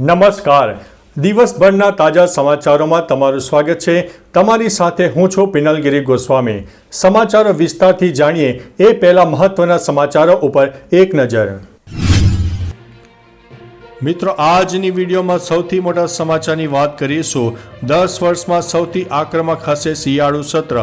નમસ્કાર. દિવસભરના તાજા સમાચારોમાં તમારું સ્વાગત છે. તમારી સાથે હું છું પિનલગીરી ગોસ્વામી. સમાચારો વિસ્તારથી જાણીએ એ પહેલા મહત્વના સમાચારો ઉપર એક નજર. મિત્રો, આજની વિડીયોમાં સૌથી મોટા સમાચારની વાત કરીશું. દસ વર્ષમાં સૌથી આક્રમક હશે શિયાળુ સત્ર.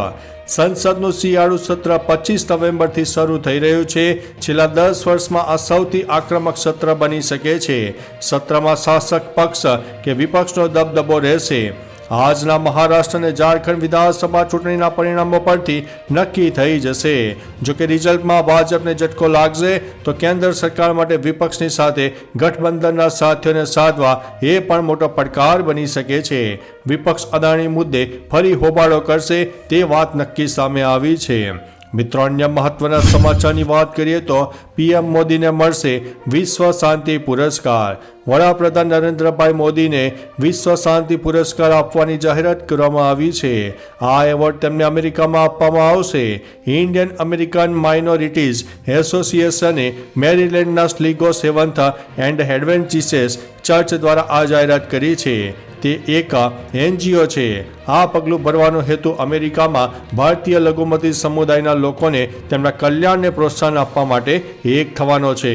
સંસદનું શિયાળુ સત્ર પચીસ નવેમ્બરથી શરૂ થઈ રહ્યું છે. છેલ્લા દસ વર્ષમાં આ સૌથી આક્રમક સત્ર બની શકે છે. સત્રમાં શાસક પક્ષ કે વિપક્ષનો દબદબો રહેશે. આજના મહારાષ્ટ્ર અને ઝારખંડ વિધાનસભા ચૂંટણીના પરિણામો પરથી નક્કી થઈ જશે. જો કે રિઝલ્ટમાં ભાજપને ઝટકો લાગશે, તો કેન્દ્ર સરકાર માટે વિપક્ષની સાથે ગઠબંધનના સાથીઓને સાધવા એ પણ મોટો પડકાર બની શકે છે. વિપક્ષ અદાણી મુદ્દે ફરી હોબાળો કરશે તે વાત નક્કી સામે આવી છે. મિત્રો, અન્ય મહત્વના સમાચારની વાત કરીએ તો પીએમ મોદીને મળશે વિશ્વ શાંતિ પુરસ્કાર. વડાપ્રધાન નરેન્દ્રભાઈ મોદીને વિશ્વ શાંતિ પુરસ્કાર આપવાની જાહેરાત કરવામાં આવી છે. આ એવોર્ડ તેમને અમેરિકામાં આપવામાં આવશે. ઇન્ડિયન અમેરિકન માઇનોરિટીઝ એસોસિએશને મેરીલેન્ડના Sligo seventh and adventists church દ્વારા આ જાહેરાત કરી છે. તે એક એનજીઓ છે. આ પગલું ભરવાનો હેતુ અમેરિકામાં ભારતીય લઘુમતી સમુદાયના લોકોને તેમના કલ્યાણને પ્રોત્સાહન આપવા માટે એક થવાનો છે.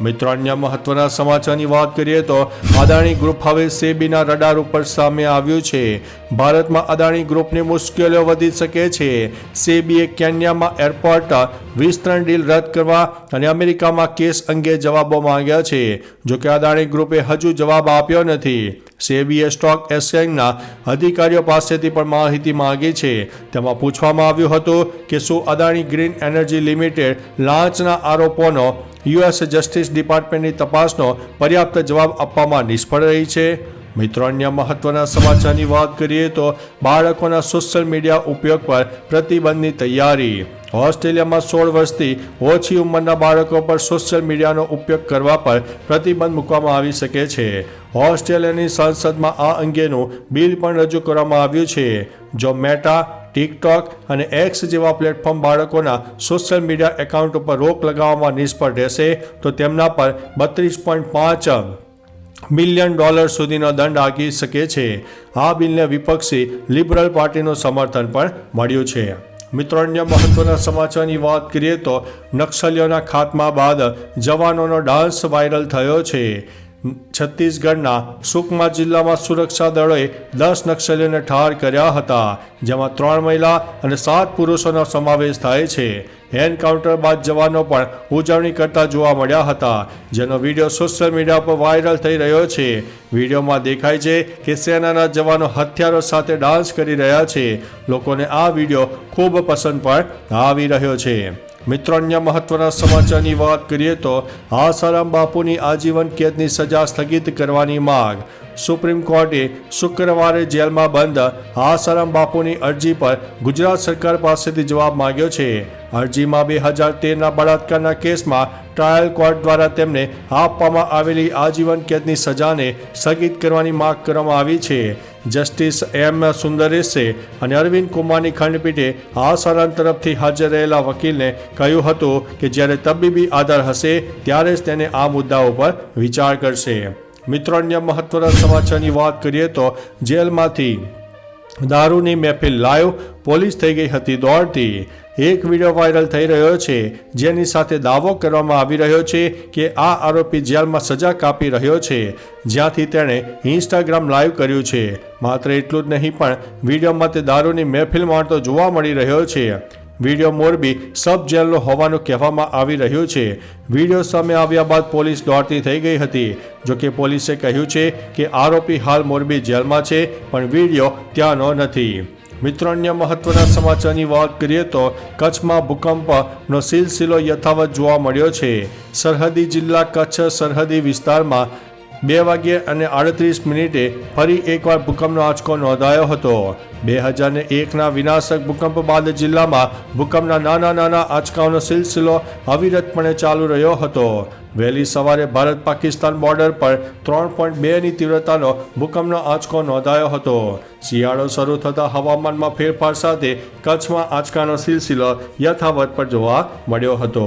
મિત્રો અન્ય મહત્વના સમાચારની વાત કરીએ તો અદાણી ગ્રુપ હવે સેબીના રડાર ઉપર સામે આવ્યું છે. ભારતમાં અદાણી ગ્રુપની મુશ્કેલીઓ વધી શકે છે. સેબીએ કેન્યામાં એરપોર્ટ વિસ્તરણ ડીલ રદ કરવા અને અમેરિકામાં કેસ અંગે જવાબો માંગ્યા છે. જો કે અદાણી ગ્રુપે હજુ જવાબ આપ્યો નથી. સેબીએ સ્ટોક એક્સચેન્જના અધિકારીઓ પાસેથી પણ માહિતી માંગી છે. તેમાં પૂછવામાં આવ્યું હતું કે શું અદાણી ગ્રીન એનર્જી લિમિટેડ લાંચના આરોપોનો યુએસ જસ્ટિસ ડિપાર્ટમેન્ટની તપાસનો પર્યાપ્ત જવાબ આપવામાં નિષ્ફળ રહી છે. મિત્રો, અન્ય મહત્વના સમાચારની વાત કરીએ તો બાળકોના સોશિયલ મીડિયા ઉપયોગ પર પ્રતિબંધની તૈયારી. ઓસ્ટ્રેલિયામાં સોળ વર્ષથી ઓછી ઉંમરના બાળકો પર સોશિયલ મીડિયાનો ઉપયોગ કરવા પર પ્રતિબંધ મૂકવામાં આવી શકે છે. ઓસ્ટ્રેલિયાની સંસદમાં આ અંગેનું બિલ પણ રજૂ કરવામાં આવ્યું છે. જો મેટા ટિકટોક અને એક્સ જેવા પ્લેટફોર્મ બાળકોના સોશિયલ મીડિયા એકાઉન્ટ ઉપર રોક લગાવવામાં નિષ્ફળ રહેશે, તો તેમના પર બત્રીસ પોઈન્ટ પાંચ મિલિયન ડોલર સુધીનો દંડ આગી શકે છે. આ બિલને વિપક્ષી લિબરલ પાર્ટીનું સમર્થન પણ મળ્યું છે. મિત્રો, અન્ય મહત્વના સમાચારની વાત કરીએ તો નક્સલીઓના ખાતમા બાદ જવાનોનો ડાન્સ વાયરલ થયો છે. છત્તીસગઢના સુકમા જિલ્લામાં સુરક્ષા દળોએ દસ નક્સલીઓને ઠાર કર્યા હતા, જેમાં ત્રણ મહિલા અને સાત પુરુષોનો સમાવેશ થાય છે. એન્કાઉન્ટર બાદ જવાનો પણ ઉજવણી કરતા જોવા મળ્યા હતા, જેનો વીડિયો સોશિયલ મીડિયા પર વાયરલ થઈ રહ્યો છે. વિડીયોમાં દેખાય છે કે સેનાના જવાનો હથિયારો સાથે ડાન્સ કરી રહ્યા છે. લોકોને આ વીડિયો ખૂબ પસંદ પણ આવી રહ્યો છે. મિત્રો અન્ય મહત્વના સમાચારની વાત કરીએ તો આસારામ બાપુની આજીવન કેદની સજા સ્થગિત કરવાની માંગ સુપ્રીમ કોર્ટે શુક્રવારે જેલમાં બંધ હાસરમ બાપુની અરજી પર ગુજરાત સરકાર પાસેથી જવાબ માંગ્યો છે. અરજીમાં બે હજાર તેરના બળાત્કારના કેસમાં ટ્રાયલ કોર્ટ દ્વારા તેમને આપવામાં આવેલી આજીવન કેદની સજાને સ્થગિત કરવાની માંગ કરવામાં આવી છે. જસ્ટિસ એમ સુંદરેશે અને અરવિંદ કુમારની ખંડપીઠે આસારામ તરફથી હાજર રહેલા વકીલને કહ્યું હતું કે જ્યારે તબીબી આધાર હશે ત્યારે જ તેને આ મુદ્દાઓ પર વિચાર કરશે. મિત્રો, અન્ય મહત્વના સમાચારની વાત કરીએ તો જેલમાંથી દારૂની મહેફિલ લાઈવ પોલીસ થઈ ગઈ હતી દોડતી. એક વીડિયો વાયરલ થઈ રહ્યો છે, જેની સાથે દાવો કરવામાં આવી રહ્યો છે કે આ આરોપી જેલમાં સજા કાપી રહ્યો છે, જ્યાંથી તેણે ઇન્સ્ટાગ્રામ લાઈવ કર્યું છે. માત્ર એટલું જ નહીં, પણ વિડીયોમાં તે દારૂની મહેફિલ માણતો જોવા મળી રહ્યો છે. વીડિયો મોરબી સબ જેલનો હોવાનું કહેવામાં આવી રહ્યું છે. વીડિયો સામે આવ્યા બાદ પોલીસ દોડતી થઈ ગઈ હતી. જોકે પોલીસે કહ્યું છે કે આરોપી હાલ મોરબી જેલમાં છે, પણ વીડિયો ત્યાંનો નથી. મિત્રો અન્ય મહત્વના સમાચારની વાત કરીએ તો કચ્છમાં ભૂકંપનો સિલસિલો યથાવત જોવા મળ્યો છે. સરહદી જિલ્લા કચ્છ સરહદી વિસ્તારમાં બે વાગ્યે અને આડત્રીસ મિનિટે ફરી એકવાર ભૂકંપનો આંચકો નોંધાયો હતો. બે હજાર ને એકના વિનાશક ભૂકંપ બાદ જિલ્લામાં ભૂકંપના નાના નાના આંચકાઓનો સિલસિલો અવિરતપણે ચાલુ રહ્યો હતો. વહેલી સવારે ભારત પાકિસ્તાન બોર્ડર પર ત્રણ પોઈન્ટ બેની તીવ્રતાનો ભૂકંપનો આંચકો નોંધાયો હતો. શિયાળો શરૂ થતાં હવામાનમાં ફેરફાર સાથે કચ્છમાં આંચકાનો સિલસિલો યથાવત પર જોવા મળ્યો હતો.